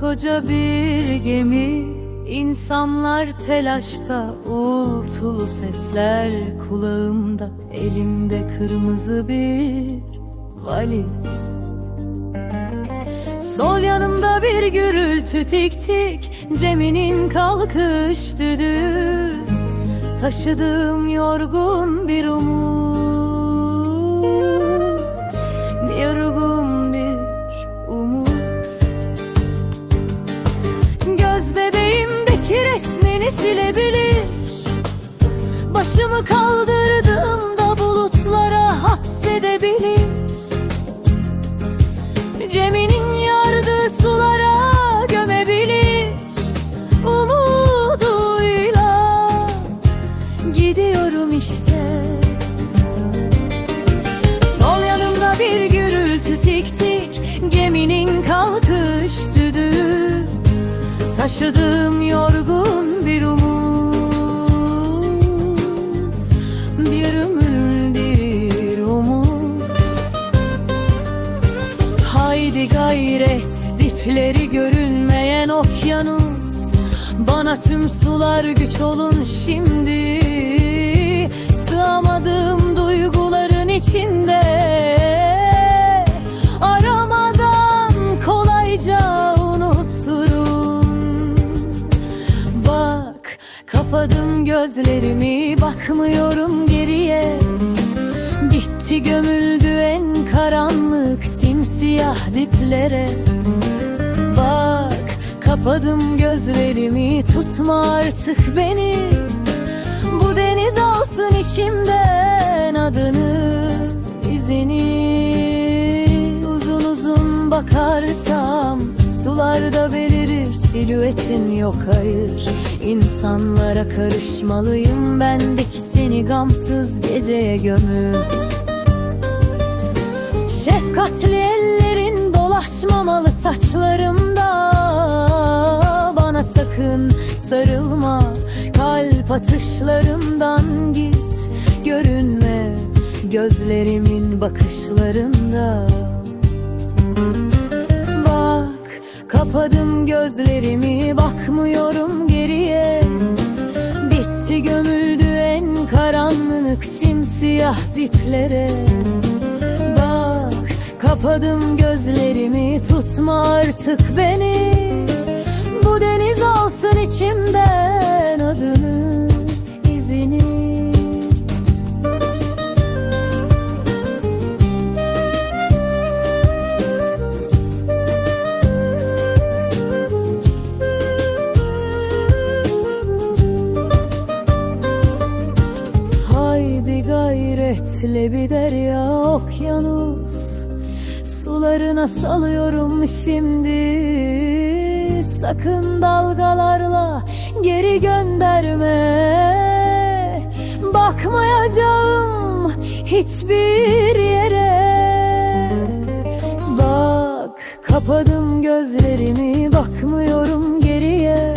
Koskoca bir gemi İnsanlar telaşta Uğultulu sesler kulağımda. Elimde kırmızı bir valiz. Sol yanımda bir gürültü tik tik Ceminin kalkış düdüğü. Taşıdığım yorgun bir umut Yorgun resmini silebilir Başımı kaldırdığımda bulutlara hapsedebilir. Ceminin yardığı sulara gömebilir. Umuduyla gidiyorum işte. Sol yanımda bir gürültü tik tik Geminin kalkış düdüğü. Taşıdığım yorgun dipleri görünmeyen okyanus. Bana tüm sular güç olun şimdi. Sığamadığım duyguların içinde. Aramadan kolayca unuturum Bak kapadım gözlerimi bakmıyorum geriye. Gitti gömüldü en karanlık simsiyah diplere kapadım gözlerimi tutma artık beni. Bu deniz alsın içimden adını izini. Uzun uzun bakarsam sularda belirir silüetin yok hayır. İnsanlara karışmalıyım bendeki seni gamsız geceye gömür Şefkatli ellerin dolaşmamalı saçlarımda. Bana sakın sarılma. Kalp atışlarımdan git. Görünme gözlerimin bakışlarında. Bak kapadım gözlerimi. Bakmıyorum geriye. Bitti gömüldü en karanlık simsiyah diplere kapadım gözlerimi tutma artık beni. Bu deniz alsın içimden adını izini. Haydi gayretle bir derya okyanus Sularına salıyorum şimdi. Sakın dalgalarla geri gönderme. Bakmayacağım hiçbir yere. Bak kapadım gözlerimi bakmıyorum geriye.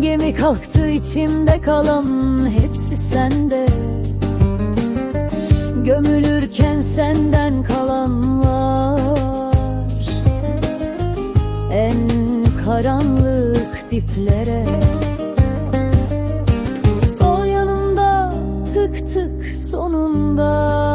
Gemi kalktı içimde kalan hepsi sende. Gömülürken senden karanlık diplere. Sol yanımda tık tık sonunda